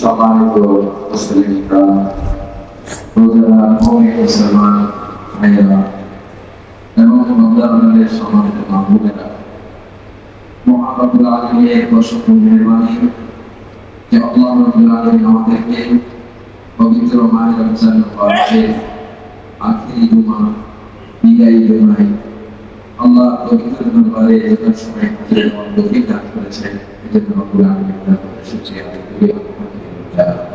সম্মানিত মুসলিমরা রোজারা মমিন মুসলমান ভাইয়েরা। এবং রমজানের সম্মানিত মাহবুবেরা। মহানবুল আলমীর অসংখ্য মেহরবানি। যে আল্লাহ রবুল আলমী আমাদেরকে পবিত্র মায়ের রমজান পাশে আখিরি জুমা বিদায়ী জুমায় আল্লাহ পবিত্র দরবারে দান করেছেন আদায় করি আলহামদুলিল্লাহ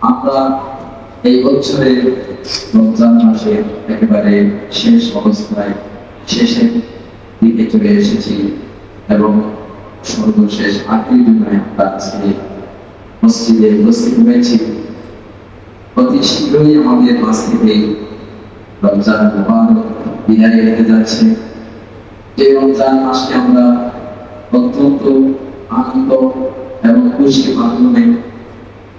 আমরা এই বছরে রমজান মাসে একেবারে শেষ অবস্থায়, শেষের দিকে চলে এসেছি এবং সর্বশেষ আখিরি জুমায় আমরা আজকে মসজিদে উপস্থিত হয়েছি। অতি শীঘ্রই আমাদের মাঝ থেকে রমজান মুবারক বিদায় হতে যাচ্ছে। যে রমজান মাসকে আমরা অত্যন্ত আনন্দ এবং খুশির মাধ্যমে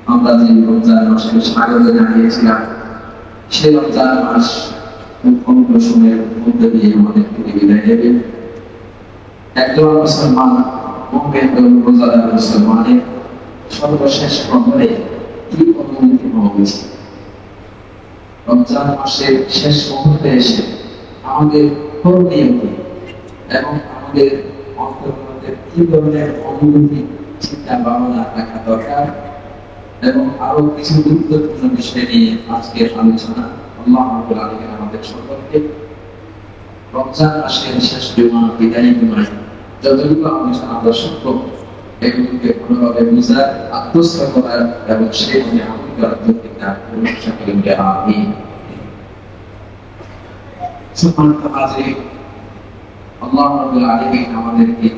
আমরা যে রমজান মাসকে স্বাগত জানিয়েছিলাম, সে রমজান মাস অল্প সময়ের মধ্যে দিয়ে আমাদের থেকে বিদায় একজন মুসলমান মাসের শেষ এসে আমাদের এবং আমাদের কি চিন্তা ভাবনা রাখা দরকার? এবং আরও কিছু গুরুত্বপূর্ণ বিষয় নিয়ে আজকের আলোচনা। আল্লাহ আমাদের সকলকে রমজান মাসের শেষ জুমা আলোচনা আমরা এগুলোকে বুঝার আত্মস্থ করার এবং সেই মনে করার রাব্বুল আলামিন আমাদেরকে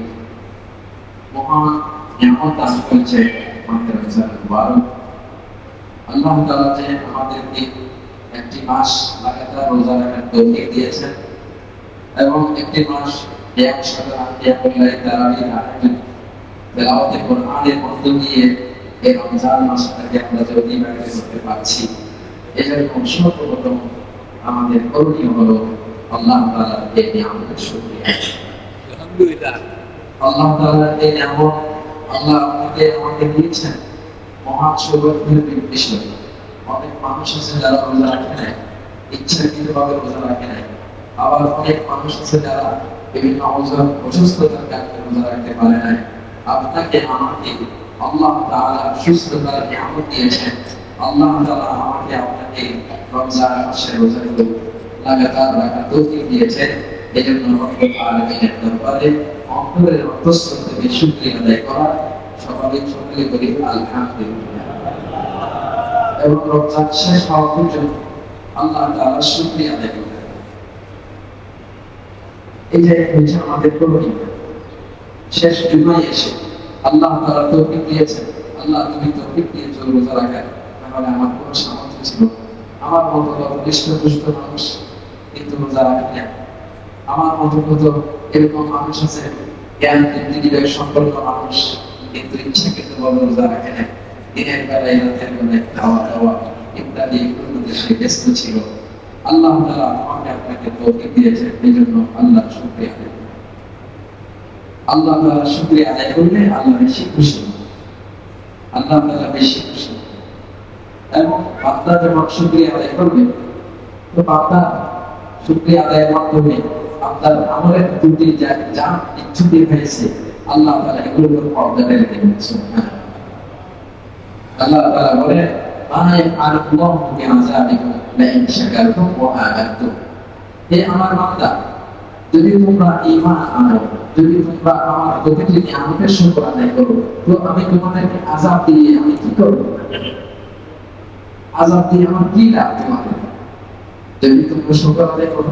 মহান দান করেছে আমাদের রমজান মুবারক আল্লাহ তাআলা যে আমাদেরকে একটি মাস লাগাতার রোজা রাখার তৌফিক দিয়েছেন এবং একটি মাস এক সপ্তাহ এক তারাবির আয়োজন তেলাওয়াতে কোরআনের মধ্য দিয়ে এই রমজান মাসটাকে আমরা যে অতিবাহিত করতে পারছি। এজন্য সর্বপ্রথম আমাদের করণীয় হলো আল্লাহ তাআলার এই নিয়ামতের শুকরিয়া। আলহামদুলিল্লাহ। আল্লাহ তাআলার এই নিয়ামত আল্লাহ আপনাকে আমাকে দিয়েছেন মহান সৌভাগ্যের বিষয় অনেক মানুষ আছে যারা রোজা রাখে নাই, ইচ্ছাকৃতভাবে রোজা রাখে নাই। আবার অনেক মানুষ আছে যারা বিভিন্ন অজর অসুস্থতার কারণে রোজা রাখতে পারে নাই। আপনাকে, আমাকে, আল্লাহ তাআলা সুস্থতার নিয়ামত দিয়েছেন। আল্লাহ তাআলা আমাকে আপনাকে রমজান মাসে রোজাগুলো লাগাতার রাখার তৌফিক দিয়েছেন। এই জন্য রব্বুল আলামিনের দরবারে অন্তরের অন্তঃস্থল থেকে শুকরিয়া আদায় করা সকালে সকালে করি আলহামদুলিল্লাহ। এবং রমজান শেষ হওয়া পর্যন্ত আল্লাহ তাআলা শুকরিয়া আদায় হবে। এই যে আমাদের করণীয় শেষ জুমায় এসে আল্লাহ তাআলা তৌফিক দিয়েছেন, আল্লাহ তুমি তৌফিক দিয়েছ রোজা রাখার তাহলে আমার কোনো সামর্থ্য ছিল আমার মতো কত দুষ্ট মানুষ কিন্তু না আমার মতো এরকম মানুষ আছে, জ্ঞান পৃথিবীর সম্পর্ক মানুষ, কিন্তু ইচ্ছা কিন্তু রোজা রাখে দিনের বেলায় রাতের বেলায় খাওয়া দাওয়া ইত্যাদি ব্যস্ত ছিল। আল্লাহ আমাকে আপনাকে তৌফিক দিয়েছেন এই জন্য আল্লাহ শুকরিয়া। আল্লাহ শুকরিয়া আদায় করলে আল্লাহ বেশি খুশি আল্লাহ বেশি খুশি এবং বান্দা যখন শুকরিয়া আদায় করবে, তো বান্দা শুকরিয়া আদায়ের মাধ্যমে আপনার আমলের ত্রুটি যা যা ইচ্ছুক হয়েছে আল্লাহ রেখে দিচ্ছেন আল্লাহ আমানতুম হে আমার আমি কি দিয়ে আমার কি লাভ যদি তোমরা শুকর আদায় করো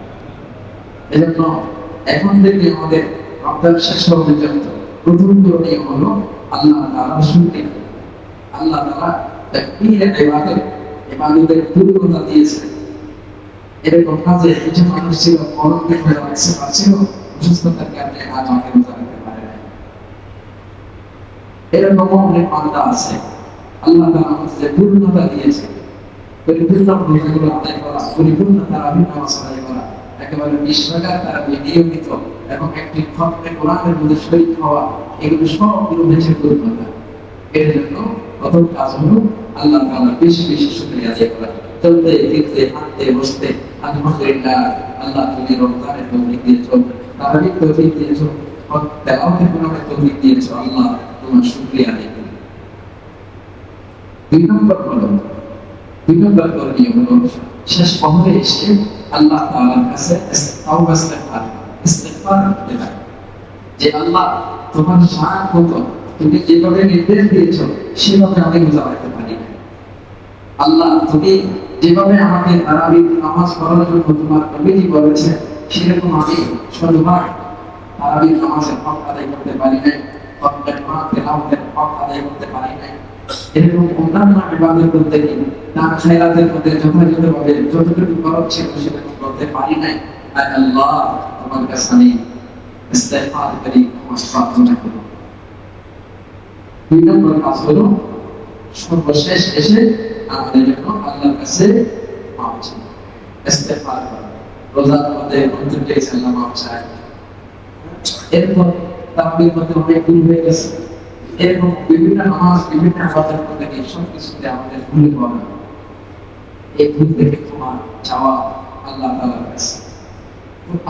এজন্য এখন থেকে আমাদের প্রথম করণীয় হলো আল্লাহ শুনতে আল্লাহ ইবাদত ইবাদতের পূর্ণতা এরকম মানুষ ছিল অসুস্থতার কারণে আজ পারে এরকম অনেক আছে, আল্লাহ তাআলা আমাদের পূর্ণতা দিয়েছে পরিপূর্ণ একেবারে বিশ্বকার তারা নিয়মিত এবং একটি খতমে কোরআনের মধ্যে শহীদ হওয়া এগুলো সবগুলো হয়েছে পূর্ণতা এর জন্য প্রথম কাজ হলো আল্লাহ তাআলা বেশি বেশি শুকরিয়া আদায় করা চলতে, ফিরতে, হাঁটতে, বসতে, আলহামদুলিল্লাহ, আল্লাহ তুমি রমজানের তৌফিক দিয়েছ, তারাবির তৌফিক দিয়েছ তেলাওয়াতের কোরআনের তৌফিক দিয়েছ, আল্লাহ তোমার শুকরিয়া আদায় করি দুই নম্বর হলো দুই নম্বর করণীয় হলো শেষ পহরে এসে আল্লাহ তাআলার কাছে তাওবা, ইস্তেগফার করতে থাকে যে আল্লাহ তোমার শান কত তুমি যেভাবে নির্দেশ দিয়েছ, সেভাবে আমি রোজা পারি আল্লাহ তুমি যেভাবে আমাকে তারাবির নামাজ পড়ার জন্য তোমার কমিটি বলেছে, সেরকম আমি শতভাগ তারাবির নামাজের হক আদায় করতে পারি নাই কোরআন তেলাওয়াতের হক আদায় করতে পারি নাই। এরকম অন্যান্য করতে গিয়ে তার খায়রাতের মধ্যে যথাযথভাবে, যতটুকু খরচ ছিল সেরকম করতে পারি নাই। আর আল্লাহ তোমার কাছে আমি ইস্তেগফার করি তোমার প্রার্থনা করি। দুই নম্বর কাজ হলো, সর্বশেষ এসে আমাদের জন্য আল্লাহর কাছে মাপ চাই। ইস্তেগফার করা। রোজার মধ্যে অন্তর্জাই সাল্লাম মাপ চাই এরপর তাকবীর মধ্যে অনেক ভুল হয়ে গেছে। এরকম বিভিন্ন নামাজ, বিভিন্ন আবাদের মধ্যে এই সব কিছুতে আমাদের ভুল করা এই ভুল থেকে ক্ষমা চাওয়া আল্লাহ তাআলার কাছে।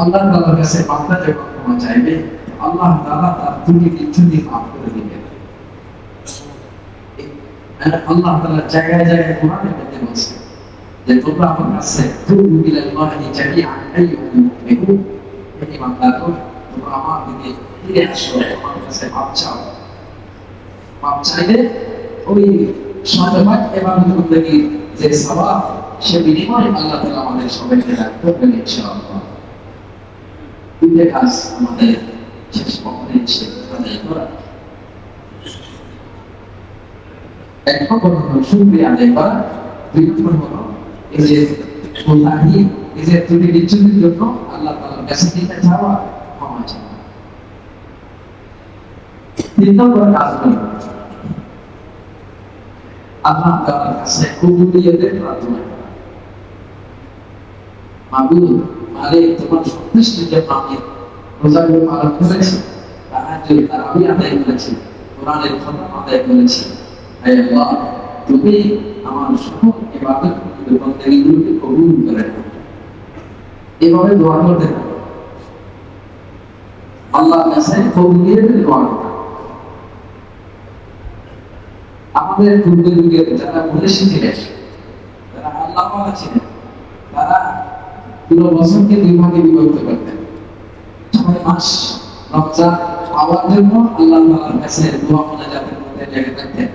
আল্লাহ তাআলার কাছে বান্দা যখন ক্ষমা চাইবে, আল্লাহ তাআলা তার ত্রুটি ত্রুটি মাফ করে দিবেন। আল্লাহ তাআলা জায়গায় জায়গায় কোরআনের মধ্যে বলছে যে, তোমরা আমার কাছে তুবু ইলাল্লাহি জামিআন, আইয়ুহাল মুমিনুন। হে ইমানদারগণ তোমরা আমার দিকে ফিরে আসো, আমার কাছে মাপ মাপ চাইলে ওই শতভাগ এবাদত বন্দেগী যে সওয়াব, সে বিনিময় আল্লাহ তাআলা আমাদের সবাইকে দান করবেন ইনশাআল্লাহ। দুইটা কাজ আমাদের শেষ পক্ষে এসে আদায় করা। এক নম্বর হলো শুকরিয়া আদায় করা দুই নম্বর হলো এই যে মুল্লাহি এই যে ত্রুটি বিচ্ছুতির জন্য আল্লাহ তাআলার কাছে দিতে চাওয়া ক্ষমা চাওয়া। তিন নম্বর কাজ হলো আল্লাহ তাআলার কাছে কবুলিয়তের প্রার্থনা মাবুদ, মালিক তোমার সন্তুষ্টির জন্য আমি রোজাগুলো পালন করেছি তাহাজ্জুদ তারাবি আদায় করেছি, কোরআনের খতম আদায় করেছি হে আল্লাহ, তুমি আমার সকল ইবাদত বন্দেগীগুলোকে কবুল করে এভাবে দোয়া করতে আল্লাহর কাছে কবুলিয়তের দোয়া করা আমাদের পূর্ব যুগের যারা মনীষী ছিলেন যারা আল্লাহ ছিলেন, তারা পুরো বছরকে দুই ভাগে বিভক্ত করতেন। ছয় মাস রমজান পাওয়ার জন্য আল্লাহ তাআলার কাছে দোয়া মোনাজাতের মধ্যে লেগে থাকতেন।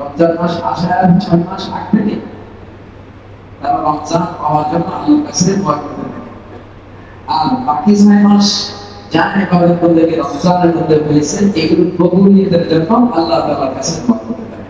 রমজান মাস আসার ছয় মাস আগ থেকে তারা রমজান পাওয়ার জন্য আল্লাহর কাছে দোয়া করতে আর বাকি ছয় মাস যা করতে গিয়ে রমজানের মধ্যে হয়েছে, এগুলো কবুলিয়তের জন্য আল্লাহ তাআলার কাছে দোয়া।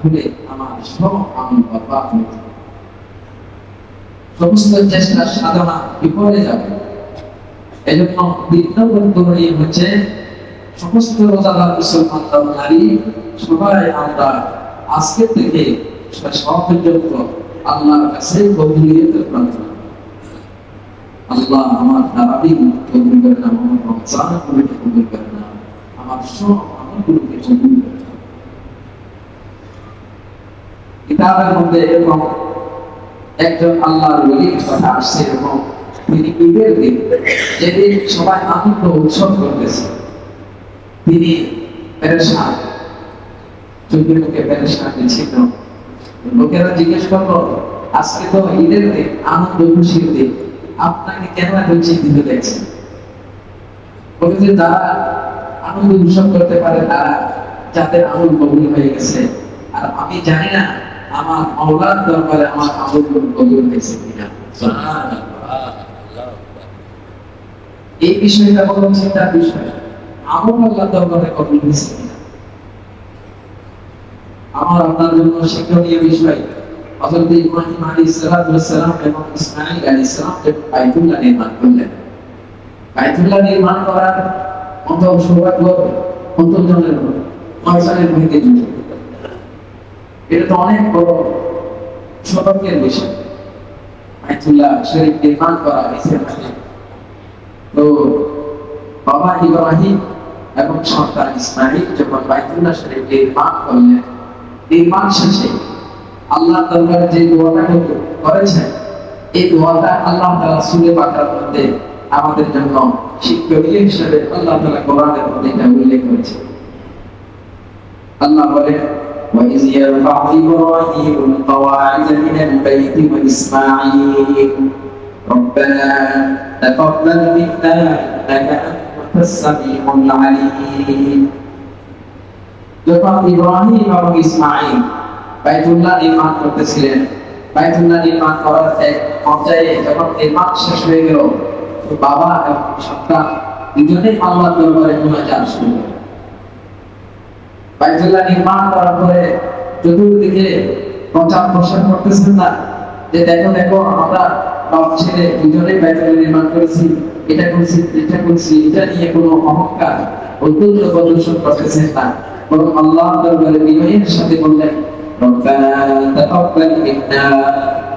তাহলে আমার সব আমল বরবাদ হয়ে যাবে। সমস্ত চেষ্টা সাধনা বিফলে যাবে। এজন্য বিদ্যাপন করণীয় হচ্ছে সমস্ত রোজাদার মুসলমান নারী, সবাই আমরা আজকে থেকে সব পর্যন্ত আল্লাহর কাছে কবুলিয়তের প্রার্থনা আল্লাহ আমার তারাবি কবুল করে না আমার রমজান কবুল করে না আমার সব আমলগুলোকে কবুল করে না কিতাবের মধ্যে এরকম একজন আল্লাহর ওলির কথা আসছে এবং তিনি ঈদের দিন যেদিন সবাই আনন্দ উৎসব করতেছে, তিনি পেরেশান। মুখে পেরেশান লোকেরা জিজ্ঞেস করল, আজকে তো ঈদের দিন, আনন্দ খুশির দিন, আপনাকে কেন এত চিন্তিত দেখছেন? বলে যারা আনন্দ উৎসব করতে পারে, তারা যাদের আমল হয়ে গেছে, আর আমি জানি না আমার মাওলার দরবারে আমার আমল কবুল হয়েছে কিনা? এই বিষয়টা বড় চিন্তার বিষয় আমল আল্লাহ দরবারে কবুল হয়েছে কিনা? আমার আপনার জন্য শিক্ষণীয় বিষয়, হযরত ইব্রাহিম আলাইহিস সালাম এবং ইসমাঈল আলাইহিস সালাম বাইতুল্লাহ নির্মাণ করলেন। বাইতুল্লাহ নির্মাণ করার মতো সৌভাগ্য কতজনের কয়জনের ভেঙে জুটে এটা তো অনেক বড় সৌভাগ্যের বিষয়। শরীফ নির্মাণ করা হয়েছে। তো বাবা ইব্রাহিম এবং সন্তান যখন বাইতুল্লাহ শরীফ নির্মাণ করলেন, নির্মাণ শেষে আল্লাহ দরবারে যে দোয়াটা করেছেন, এই দোয়াটা আল্লাহ তাআলা সূরা বাকারার মধ্যে আমাদের জন্য শিক্ষণীয় হিসেবে আল্লাহ তাআলা কোরআনের মধ্যে এটা উল্লেখ করেছে আল্লাহ বলে وإذ يرفع إبراهيم القواعد من البيت وإسماعيل ربنا تقبل منا إنك أنت السميع العليم যখন ইব্রাহিম এবং ইসমাইল বাইতুল্লাহ নির্মাণ করতেছিলেন বাইতুল্লাহ নির্মাণ করার এক পর্যায়ে যখন নির্মাণ শেষ হয়ে গেল তো বাবা এবং সন্তান দুজনেই আল্লাহ দরবারে মুনাজাত শুরু করলেন বাইতুল্লাহ নির্মাণ করার পরে চতুর্দিকে প্রচার প্রসার করতেছেন না যে দেখো দেখো আমরা বাপ ছেলে দুজনেই বাইতুল্লাহ নির্মাণ করেছি এটা করছি এটা করছি এটা নিয়ে কোনো অহংকার অত্যন্ত প্রদর্শন করতেছেন না বরং আল্লাহ দরবারে বিনয়ের সাথে বললেন ربنا تقبل منا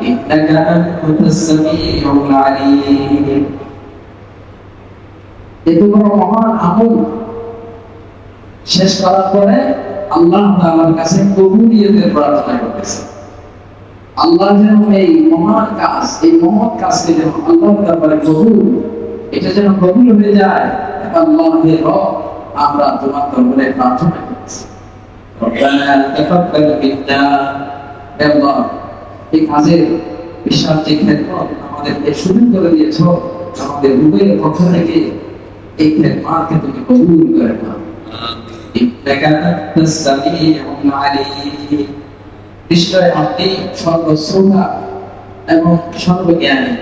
إنك أنت السميع العليم এত বড় মহান আমল শেষ করার পরে আল্লাহ তাআলার কাছে কবুলিয়তের প্রার্থনা করতেছে। আল্লাহ যেন এই মহান কাজ, এই মহৎ কাজকে যেন আল্লাহ দরবারে কবুল, এটা যেন কবুল হয়ে যায় আল্লাহ হে রব আমরা তোমার দরবারে প্রার্থনা করছি এই কাজের বিশাল যে খেদমত শুরু করে দিয়েছ, আমাদের রূপের পক্ষ থেকে এই খেদমাতকে তুমি কবুল করে নাও। إنك أنت السميع العليم নিশ্চয় আপনি সর্বশ্রোতা এবং সর্বজ্ঞানী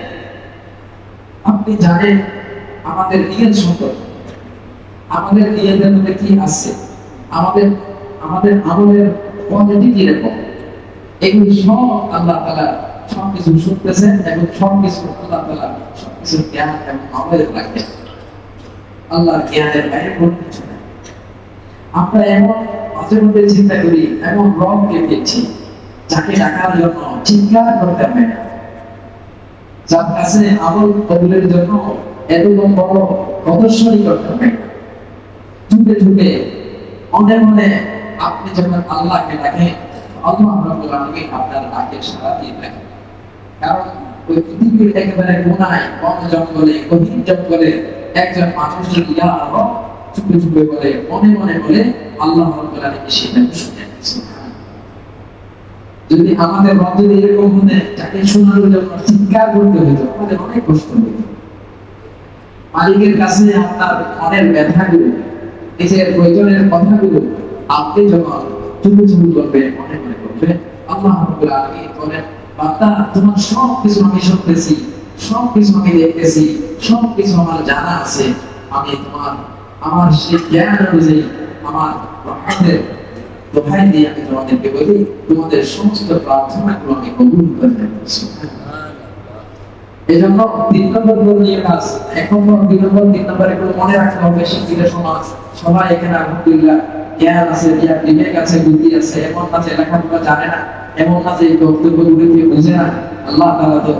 আপনি জানেন আমাদের নিয়ত সম্পর্কে আমাদের নিয়তের মধ্যে কি আছে আমাদের আমাদের আমলের পদ্ধতি কিরকম এগুলি সব আল্লাহ তালা সবকিছু শুনতেছেন এবং সবকিছু আল্লাহ তালা সবকিছু জ্ঞান এবং আমলের রাখেন আল্লাহর জ্ঞানের বাইরে কোনো কিছু নেই আমরা এমন মাঝে মধ্যে চিন্তা করি, এমন পেয়েছি যাকে জন্য করতে হবে না। যার কাছে কবুলের জন্য এরকম বড় করতে হবে মনে মনে আপনি যখন আল্লাহকে আপনার ডাকে দিয়ে কারণ ওই পৃথিবীর একেবারে বন জঙ্গলে, গভীর জঙ্গলে একজন মানুষ যদি চুপে চুপে বলে, মনে মনে বলে, আল্লাহ যদি আমাদের রব যদি এরকম হতে তাকে শোনার জন্য চিৎকার করতে হতো আমাদের অনেক কষ্ট হতো মালিকের কাছে আপনার মনের ব্যথাগুলো, নিজের প্রয়োজনের কথাগুলো, আপনি যখন চুপে চুপে করবেন মনে মনে করবেন আল্লাহ বান্দা, তোমার সব কিছু আমি শুনতেছি সব কিছু আমি দেখতেছি সব কিছু আমার জানা আছে, আমি তোমার আমার সেই জ্ঞান অনুযায়ী আমার রহমতের দোহাই দিয়ে আমি তোমাদেরকে বলি, তোমাদের সমস্ত প্রার্থনাগুলো আমি কবুল করে জন্য তিন নম্বর করণীয় কাজ। এক নম্বর দুই নম্বর, তিন নম্বর এগুলো মনে রাখতে হবে, শিক্ষিত সমাজ। সবাই এখানে আলহামদুলিল্লাহ জ্ঞান আছে, জ্ঞান বিবেক আছে, বুদ্ধি আছে। এমন না যে লেখাপড়া জানে না, এমন না যে থেকে বুঝে না। আল্লাহ তাআলা তো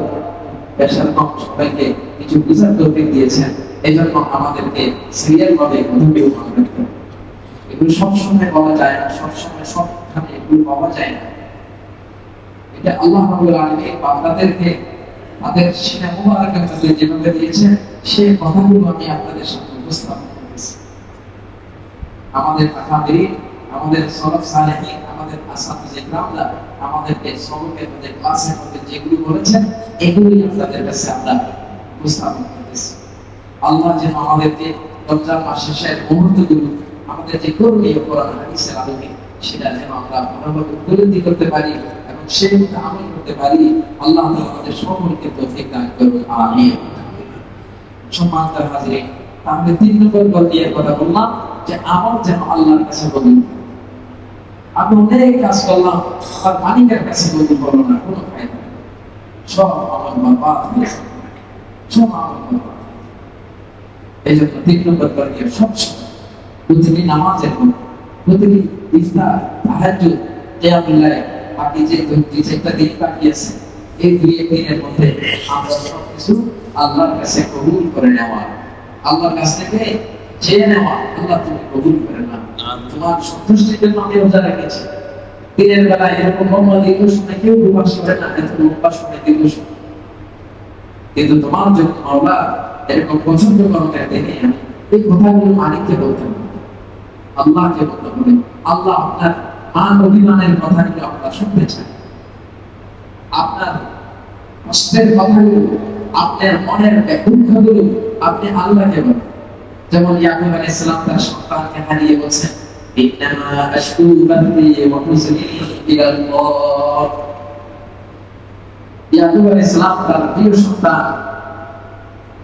কম সবাইকে কিছু বুঝার তৌফিক দিয়েছেন। এই জন্য আমাদেরকে সিরিয়াল ভাবে হবে। এগুলো সবসময় বলা যায় না, সবসময় সবখানে এগুলো পাওয়া যায় না। এটা আল্লাহ রাব্বুল আলামিন বান্দাদেরকে তাদের যেভাবে দিয়েছেন, সেই কথাগুলো আমি আপনাদের সামনে উপস্থাপন করেছি আমাদের আমাদের সলফ সালেহীন, আমাদের ইকরামরা আমাদেরকে মধ্যে, ক্লাসের মধ্যে যেগুলো বলেছেন, এগুলোই আপনাদের কাছে আমরা উপস্থাপন আল্লাহ যেন আমাদেরকে রমজান মাস শেষের মুহূর্তগুলো আমাদের যে করণীয় কোরআন, হাদিসের আলোকে, সেটা যেন আমরা ভালোভাবে উপলব্ধি করতে পারি এবং সেই মতো আমল করতে পারি। আল্লাহ আমাদের সকলকে তৌফিক দান করুন। আমিন। সম্মানিত হাজিরিন, তাহলে তিন নম্বর কথা বললাম যে আমল যেন আল্লাহর কাছে হয়। আমি অনেক কাজ করলাম আমার মালিকের কাছে কবুল হলো না, কোনো ফায়দা সব আমার গেল। সব আমার বরবাদ। এই জন্য নম্বর করণীয় সবসময় নামাজের পর ইফতার আপনি যে দুই চারটা দিন কাটিয়েছেন এই দুই এক দিনের মধ্যে আমরা সবকিছু আল্লাহর কাছে কবুল করে নেওয়া। আল্লাহর কাছ থেকে চেয়ে নেওয়া আল্লাহ তুমি কবুল করে না তোমার সন্তুষ্টির জন্য আমি রোজা রেখেছি। দিনের বেলা এরকম মোহাম্মদ দীর্ঘ সময় কেউ প্রকাশ করে না এত দীর্ঘ সময় কিন্তু তোমার জন্য মাওলা এরকম পছন্দ এই কথাগুলো মালিককে আল্লাহকে বলতে হবে। আল্লাহ আপনার মান অভিমানের কথাগুলো আপনার শুনতে চান আপনার কষ্টের কথাগুলো, আপনার মনের আপনি আল্লাহকে বলেন। যেমন ইয়াকুব আলাইহিস সালাম তার সন্তানকে হারিয়ে বলছেন ইয়াকুব আলাইহিস সালাম তার প্রিয় সন্তান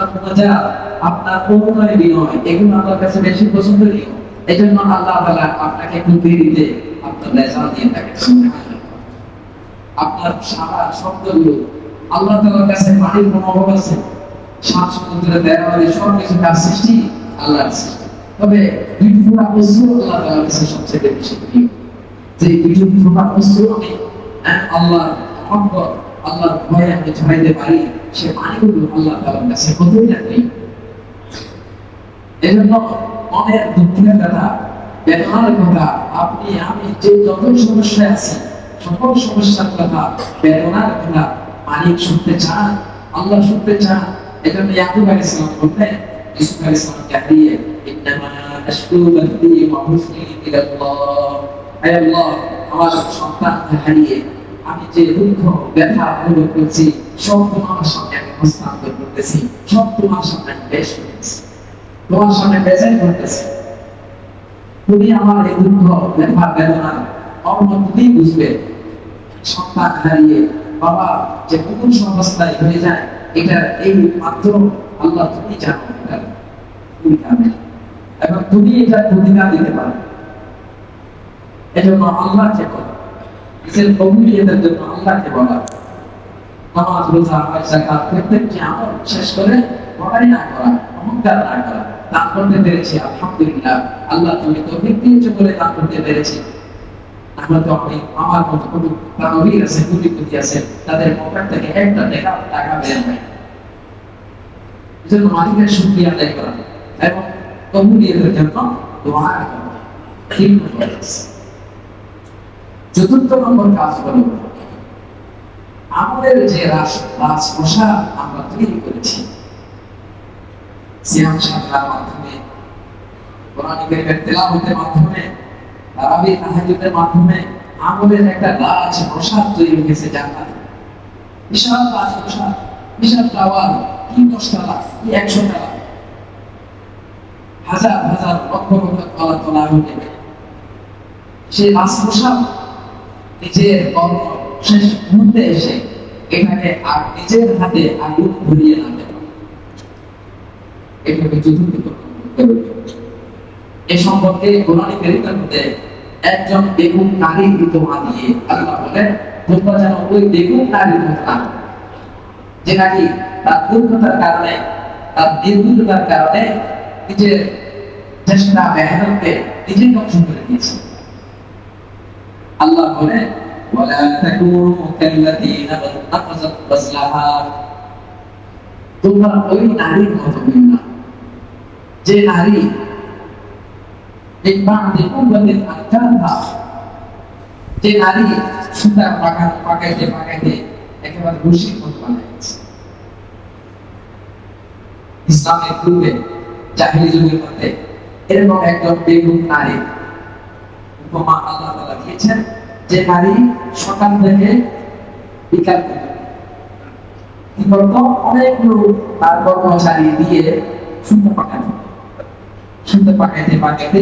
আপনার মোনাজাত আপনার করুণায় বিনয়, এগুলো আল্লাহর কাছে বেশি পছন্দনীয় এই জন্য আল্লাহ তাআলা আপনাকে একটু দেরিতে আপনার রেজাল্ট দিয়ে সুবহানাল্লাহ। আপনার সারা শব্দগুলো আল্লাহ তাআলার কাছে পানির কোনো অভাব আছে? সাত সমুদ্রের দেওয়ালে সব কিছু তার সৃষ্টি, আল্লাহর সৃষ্টি। তবে দুই ফোঁটা বস্তু আল্লাহ তাআলার কাছে সবচেয়ে বেশি প্রিয়। যে দুই ফোঁটা বস্তু আমি মহব্বত, আল্লাহর ভয়ে আমি ছড়াইতে পারি সে আল্লাহ এজন্য দুঃখের কথা কথা আপনি আমি যে যত সমস্যায় আছি সকল সমস্যার কথা বেদনার কথা শুনতে চান আল্লাহ শুনতে চান এজন্য ইয়াকুব আলাইহিস সালাম বললেন হে আল্লাহ আমার সন্তানকে হারিয়ে আমি যে দুঃখ ব্যথা অনুভব করছি, সব তোমার সামনে আমি হস্তান্তর করতেছি। সব তোমার সামনে আমি পেশ করতেছি। তোমার সামনে প্রেজেন্ট করতেছি। তুমি আমার এই দুঃখ ব্যথা বেদনা অনুভূতি বুঝবে, সন্তান হারিয়ে বাবা যে কোন অবস্থায় হয়ে যায় এটা এই মাত্র আল্লাহ তুমি জানো তুমি জানে এবং তুমি এটা প্রতিকার দিতে পারো। এজন্য আল্লাহকে বলা নিজের কবুলিয়তের জন্য আল্লাহকে বলা নামাজ, রোজা, হজ, যাকাত প্রত্যেকটি আমল শেষ করে বড়াই না করা, অহংকার না করা, দান করতে পেরেছি, আলহামদুলিল্লাহ। আল্লাহ তুমি তৌফিক দিয়েছ বলে দান করতে পেরেছি। আমরা তো আমি আমার মতো কোনো প্রাণবীর আছে কুটিপতি আছে, তাদের পকেট থেকে একটা টাকা টাকা বের হয়। এজন্য মালিকের শুকরিয়া আদায় করা। এবং কবুলিয়তের জন্য দোয়া করা। তিন নম্বর কাজ। চতুর্থ নম্বর কাজ হলো, আমাদের যে রাজপ্রসাদ আমরা তৈরি করেছি, সিয়াম মাধ্যমে মাধ্যমে তারাবি মাধ্যমে আমাদের একটা রাজপ্রসাদ তৈরি হয়েছে বিশাল রাজপ্রসাদ। বিশাল টাওয়ার কি কি একশো তলা হাজার হাজার লক্ষ লক্ষ তলা তোলা হতে সেই রাজপ্রসাদ নিজের শেষ মুহূর্তে এসে এটাকে আর নিজের হাতে আগুন না চতুর্থ এ সম্পর্কে মধ্যে একজন বেগুন উপমা দিয়ে আল্লাহ তোমরা যেন ওই বেগুন যে নাকি তার দুর্বলতার কারণে, তার নির্বুদ্ধতার কারণে নিজের চেষ্টা, মেহনতকে নিজেই ধ্বংস করে দিয়েছে। আল্লাহ বাজলাহা তোমরা ওই নারীর মতো না। যে নারী যে নারী সুতা পাকা পাকাইতে পাকাইতে একেবারে রশির মতো বানাইছে ইসলামের পূর্বে জাহিলি যুগের এরকম একজন বেগুন নারী উপমা আল্লাহ তাআলা দিয়েছেন যে নারী সকাল থেকে বিকাল কি করতো? অনেকগুলো তার দিয়ে পাকাইতে পাকাইতে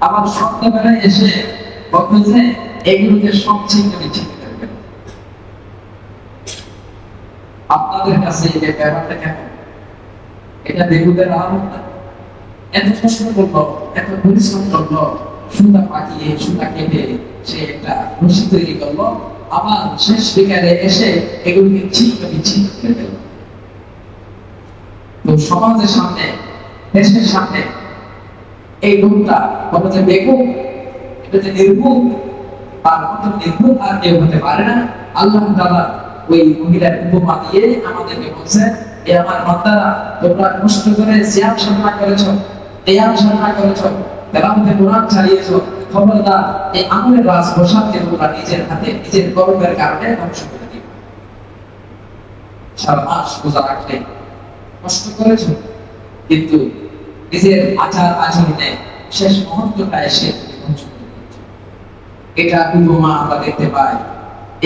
আবার সন্ধ্যাবেলায় এসে বলতো যে, এগুলোকে সব ছিঁড়ে বিচ্ছিন্ন করবেন আপনাদের কাছে এই ব্যাপারটা কেমন? এটা বেগুদের আলাদা না? এত কষ্ট করল, এত পরিশ্রম করল পাকিয়ে কেটে সে একটা তৈরি করল। আবার শেষ বিকালে এসে এগুলোকে ছিন্ন বিচ্ছিন্ন করে তো সমাজের সামনে, দেশের সামনে এই লোকটা বলো যে এটা যে নির্ভুল, তার মতো নির্ভুল আর কেউ হতে পারে না। আল্লাহ তাআলা ওই মহিলার উপমা দিয়ে আমাদেরকে বলছে এ আমার বান্দারা তোমরা কষ্ট করে সিয়াম সাধনা করেছ তেয়াম সাধনা করেছ তেলাওয়াতে কোরআন চালিয়েছো খবরদার এই আমলের রাজ প্রসাদকে তোমরা নিজের হাতে, নিজের কর্মের কারণে ধ্বংস করে দিবে। সারা মাস রোজা রাখলে কষ্ট করেছ, কিন্তু নিজের আচার আচরণে শেষ মুহূর্তটা এসে ধ্বংস করে এটা উপমা আমরা দেখতে পাই।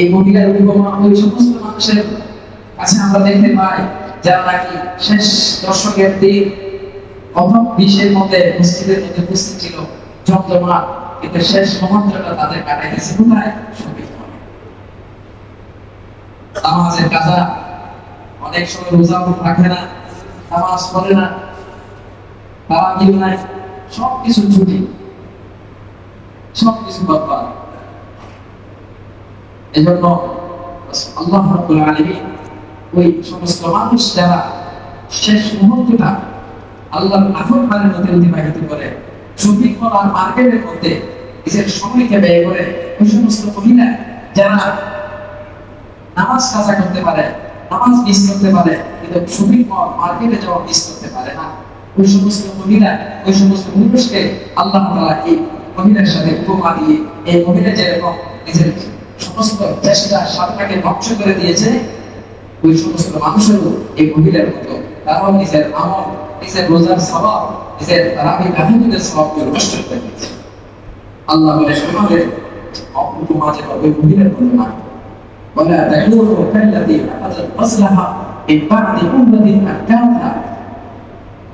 এই মহিলার উপমা ওই সমস্ত মানুষের কাছে আমরা দেখতে পাই, যারা নাকি শেষ দশকের দিন প্রথম বিশের মধ্যে মসজিদের মধ্যে উপস্থিত ছিল জমজমা কিন্তু শেষ মুহূর্তটা তাদের কাটাইতেছে কোথায়? সংগীত নামাজের কাজা, অনেক সময় রোজা রাখে না, নামাজ পড়ে না তারা কেউ নাই সব কিছু ছুটি সব কিছু বরবাদ। এজন্য আল্লাহ আলামিন ওই সমস্ত মানুষ যারা শেষ মুহূর্তটা আল্লাহর নাফর মানের মধ্যে অতিবাহিত করে মার্কেটের মধ্যে নিজের সময়কে ব্যয় করে ওই সমস্ত মহিলা যারা নামাজ কাজা করতে পারে, নামাজ মিস করতে পারে, কিন্তু মার্কেটে যাওয়া মিস করতে পারে না। ওই সমস্ত মহিলা, ওই সমস্ত পুরুষকে আল্লাহ তাআলা এই মহিলার সাথে উপমা দিয়ে এই মহিলা যেরকম নিজের সমস্ত চেষ্টা ধ্বংস করে দিয়েছে, ওই সমস্ত মানুষেরও এই মহিলার মতো, তারাও নিজের আমল নিজের রোজার স্বভাব নিজের রাবি কাহিনীদের স্বভাবকে নষ্ট করে দিয়েছে আল্লাহ বলে শোনালে অপূর্ব মাঝে কবে মহিলার বলে না। বলে দেখো কাল্লাতি আকাজাত মাসলাহা এই বাদি উম্মাদিন আকাতা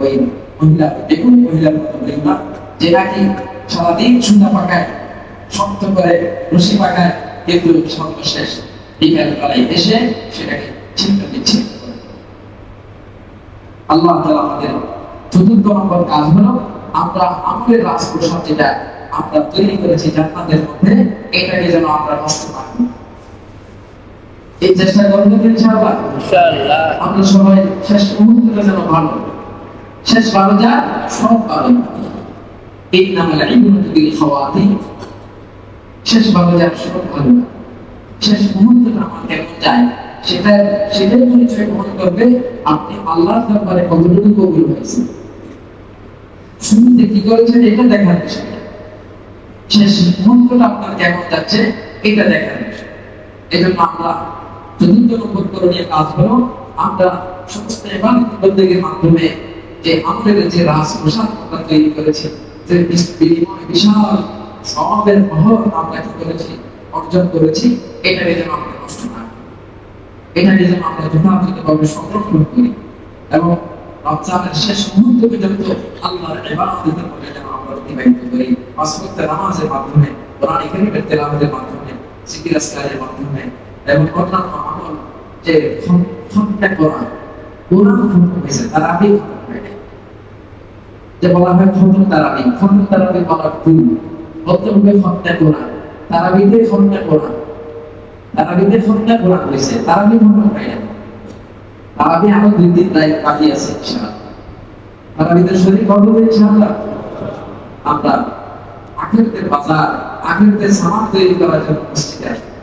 ওই মহিলা দেখুন মহিলার মতো বলি না, যে নাকি সারাদিন চুনা পাকায়, শক্ত করে রশি পাকায়, কিন্তু সর্বশেষ বিকাল বেলায় এসে সেটাকে ছিন্ন বিচ্ছিন্ন আল্লাহ আমাদের চতুর্থ নম্বর কাজ হলো আমরা আমাদের রাজপ্রসাদ যেটা আমরা তৈরি করেছি জান্নাতের মধ্যে এটাকে যেন আমরা নষ্ট না করি। এই চেষ্টা ইনশাআল্লাহ। ইনশাআল্লাহ। আমরা সবাই শেষ মুহূর্তটা যেন ভালো শেষ ভালো যা সব ভালো এই নামে ইবনুল বিল শেষ ভালো যা সব ভালো শেষ মুহূর্তটা আমার কেমন যায়? সেটা, সেটাই পরিচয় করবে, আপনি আল্লাহর দরবারে কতটুকু কবুল কি করেছেন, এটা দেখার বিষয়। শেষ মুহূর্তটা আপনার কেমন যাচ্ছে, এটা দেখার বিষয়। আমরা কাজ হলো আমরা সমস্ত ইবাদত বন্দেগীর মাধ্যমে যে আমাদের যে রাজ প্রসাদ আমরা তৈরি করেছি, যে বিনিময়ে বিশাল সমাবের আমরা কি করেছি, অর্জন করেছি এটাকে যেন আমরা নষ্ট না করি। এটাকে যেন আমরা যথাযথভাবে সংরক্ষণ করি এবং রমজানের শেষ মুহূর্ত পর্যন্ত আল্লাহর মধ্যে যেন আমরা অতিবাহিত করি পাঁচ নামাজের মাধ্যমে, কোরআন মাধ্যমে আসকারের মাধ্যমে এবং অন্যান্য আমল যে খতনা করা কোরআন খতম হয়েছে হয় নাই। যে বলা হয় খতম তারাবি খতম তারাবি বলা ভুল খতনা কোরআন, তারাবিতে খতনা কোরআন তারাবিতে হত্যা কোরআন হয়েছে তারাবি খতম হয় না তারাবি আরও দুই দিন বাকি আছে তারাবিতে শরীর কবে হবে ইনশাআল্লাহ আমরা আখেরদের বাজার, আখেরদের সামান তৈরি করার জন্য মসজিদে আসবে।